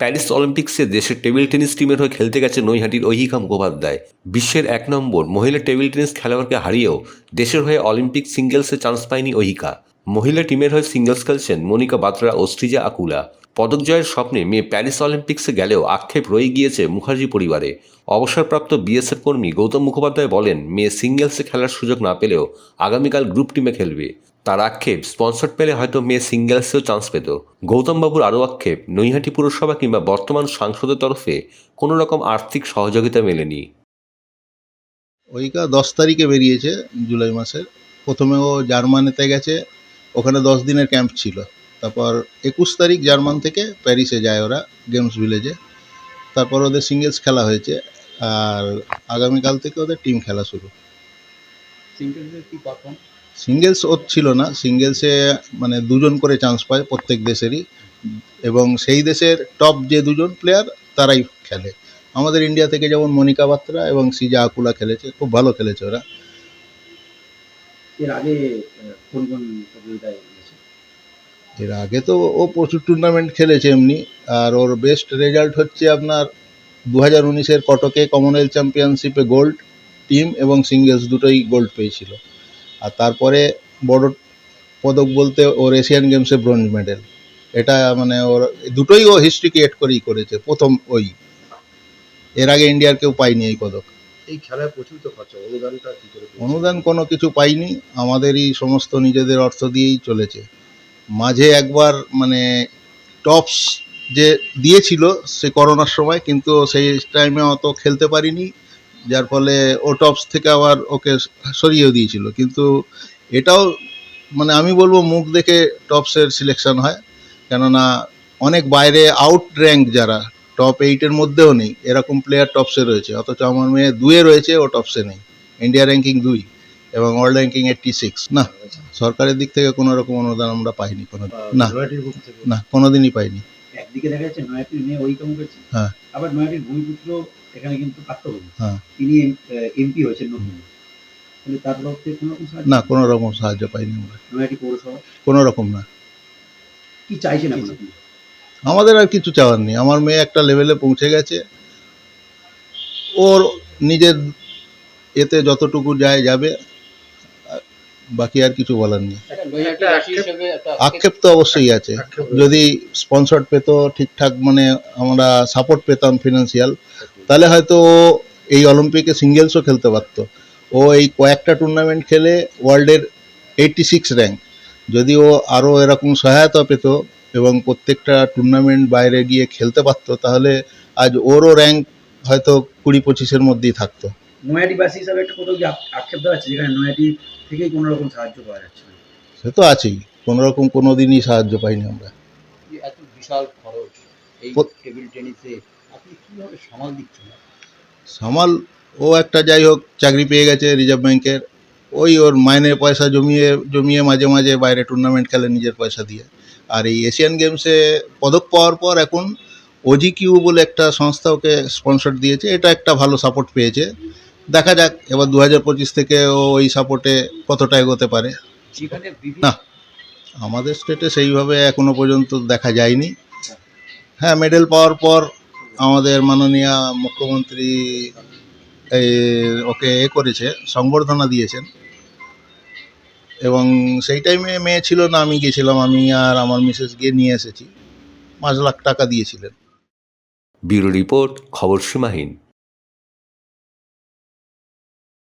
Paris অলিম্পিক্সে দেশের table tennis টিমের হয়ে খেলতে গেছে নৈহাটির ঐহিকা মুখোপাধ্যায় বিশ্বের এক নম্বর মহিলা টেবিল টেনিস খেলোয়াড়কে হারিয়েও দেশের হয়ে অলিম্পিক সিঙ্গেলসে চান্স পায়নি ঐহিকা। মহিলা টিমের হয়ে সিঙ্গেলস খেলছেন মনিকা বাত্রা ও শ্রীজা আকুলা। পদক জয়ের স্বপ্নে মেয়ে প্যারিস অলিম্পিক্সে গেলেও আক্ষেপ রয়ে গিয়েছে মুখার্জি পরিবারে। অবসরপ্রাপ্ত বিএসএফ কর্মী গৌতম মুখোপাধ্যায় বলেন, মেয়ে সিঙ্গেলসে খেলার সুযোগ না পেলেও আগামীকাল গ্রুপ টিমে খেলবে। তার আক্ষেপ। স্পন্সর পেলে হয়তো মেয়ে সিঙ্গেলসেও চান্স পেত। গৌতমবাবুর আরও আক্ষেপ নৈহাটি পুরসভা কিংবা বর্তমান সাংসদের তরফে কোনো রকম আর্থিক সহযোগিতা মেলেনি। ওইকা দশ তারিখে বেরিয়েছে জুলাই মাসের। প্রথমে ও জার্মানিতে গেছে ওখানে দশ দিনের ক্যাম্প ছিল। তারপর একুশ তারিখ জার্মান থেকে প্যারিসে যায় ওরা গেমস ভিলেজে। তারপর ওদের সিঙ্গেলস খেলা হয়েছে আর আগামীকাল থেকে ওদের টিম খেলা শুরু। সিঙ্গেলসের কি পারফর্ম সিঙ্গেলস ওর ছিল না সিঙ্গেলসে মানে দুজন করে চান্স পায় প্রত্যেক দেশেরই এবং সেই দেশের টপ যে দুজন প্লেয়ার তারাই খেলে। আমাদের ইন্ডিয়া থেকে যেমন মনিকা বাত্রা এবং সিজা আকুলা খেলেছে খুব ভালো খেলেছে ওরা। এর আগে কোন কোন প্রতিযোগিতায় এর আগে তো ও প্রচুর টুর্নামেন্ট খেলেছে এমনি আর ওর বেস্ট রেজাল্ট হচ্ছে আপনার দু হাজার উনিশের কটকে কমনওয়েলথ চ্যাম্পিয়নশিপে গোল্ড টিম এবং সিঙ্গেলস দুটোই গোল্ড পেয়েছিল। আর তারপরে বড় পদক বলতে ওর এশিয়ান গেমসে ব্রোঞ্জ মেডেল। এটা মানে ওর দুটোই ও হিস্ট্রি ক্রিয়েট করেই করেছে প্রথম ওই। এর আগে ইন্ডিয়ার কেউ পায়নি এই পদক। এই খেলায় প্রচুর তো খরচা অনুদানটা কি করে অনুদান কোনো কিছু পাইনি আমাদেরই সমস্ত নিজেদের অর্থ দিয়েই চলেছে। মাঝে একবার মানে টপস যে দিয়েছিল সে করোনার সময় কিন্তু সেই টাইমে অত খেলতে পারিনি। যার ফলে ও টপস থেকে আবার ওকে সরিয়েও দিয়েছিল। কিন্তু এটাও মানে আমি বলব মুখ দেখে টপসের সিলেকশন হয়। কেননা অনেক বাইরে আউট র্যাঙ্ক যারা টপ এইটের মধ্যেও নেই এরকম প্লেয়ার টপসে রয়েছে। অথচ আমার মেয়ে দুয়ে রয়েছে ও টপসে নেই। ইন্ডিয়া র্যাঙ্কিং দুই এবং ওয়ার্ল্ড র্যাঙ্কিং এইটটি সিক্স না সরকারের দিক থেকে কোনো রকম অনুদান আমরা পাইনি কোনো না না কোনোদিনই পাইনি। একদিকে দেখা যাচ্ছে নয়াটির মেয়ে ওই কাম করছে। হ্যাঁ। আবার নয়াটির ভূমিপুত্র এখানে কিন্তু পার্থভূমি হ্যাঁ। তিনি এমপি হয়েছেন নতুন। তার তরফ থেকে কোনো রকম সাহায্য? না কোনো রকম সাহায্য পাইনি আমরা। নয়াটি পৌরসভা? কোনো রকম না। কি চাইছেন আপনি আমাদের আর কিছু চাওয়ার নেই। আমার মেয়ে একটা লেভেলে পৌঁছে গেছে। ওর নিজের এতে যতটুকু যায় যাবে বাকি আর কিছু বলার নেই। আক্ষেপ- আক্ষেপ তো অবশ্যই আছে। যদি স্পন্সর পেতো ঠিকঠাক মানে আমরা সাপোর্ট পেতাম ফিনান্সিয়াল তাহলে হয়তো ও এই অলিম্পিকে সিঙ্গেলসও খেলতে পারতো। ও এই কয়েকটা টুর্নামেন্ট খেলে ওয়ার্ল্ডের এইটটি সিক্স র্যাঙ্ক যদি ও আরও এরকম সহায়তা পেত এবং প্রত্যেকটা টুর্নামেন্ট বাইরে গিয়ে খেলতে পারতো তাহলে আজ ওরও র্যাঙ্ক হয়তো কুড়ি পঁচিশের মধ্যেই থাকতো। নয়াটিবাসী হিসাবে একটা কোথাও আক্ষেপ দেওয়া আছে যেখানে নয়াটি থেকেই কোনো রকম সাহায্য পাওয়া যাচ্ছে না। সে তো আছেই কোনো রকম কোনো দিনই সাহায্য পাইনি আমরা। এত বিশাল খরচ এই টেবিল টেনিসে আপনি কীভাবে সামাল দিচ্ছেন? সামাল ও একটা যাই হোক চাকরি পেয়ে গেছে রিজার্ভ ব্যাংকের। ওই ওর মাইনে পয়সা জমিয়ে জমিয়ে মাঝে মাঝে বাইরে টুর্নামেন্ট খেলে নিজের পয়সা দিয়ে। আর এই এশিয়ান গেমসে পদক পাওয়ার পর এখন ওজি কিউ বলে একটা সংস্থা ওকে স্পন্সর দিয়েছে। এটা একটা ভালো সাপোর্ট পেয়েছে। দেখা যাক এবার দু হাজার পঁচিশ থেকে ও ওই সাপোর্টে কতটা এগোতে পারে। না আমাদের স্টেটে সেইভাবে এখনও পর্যন্ত দেখা যায়নি। হ্যাঁ মেডেল পাওয়ার পর আমাদের মাননীয় মুখ্যমন্ত্রী ওকে এ করেছে, সংবর্ধনা দিয়েছেন। এবং সেই টাইমে মেয়ে ছিল না, আমি গেছিলাম আমি আর আমার মিসেস গিয়ে নিয়ে এসেছি। পাঁচ লাখ টাকা দিয়েছিলেন। ব্যুরো রিপোর্ট, খবর সীমাহীন।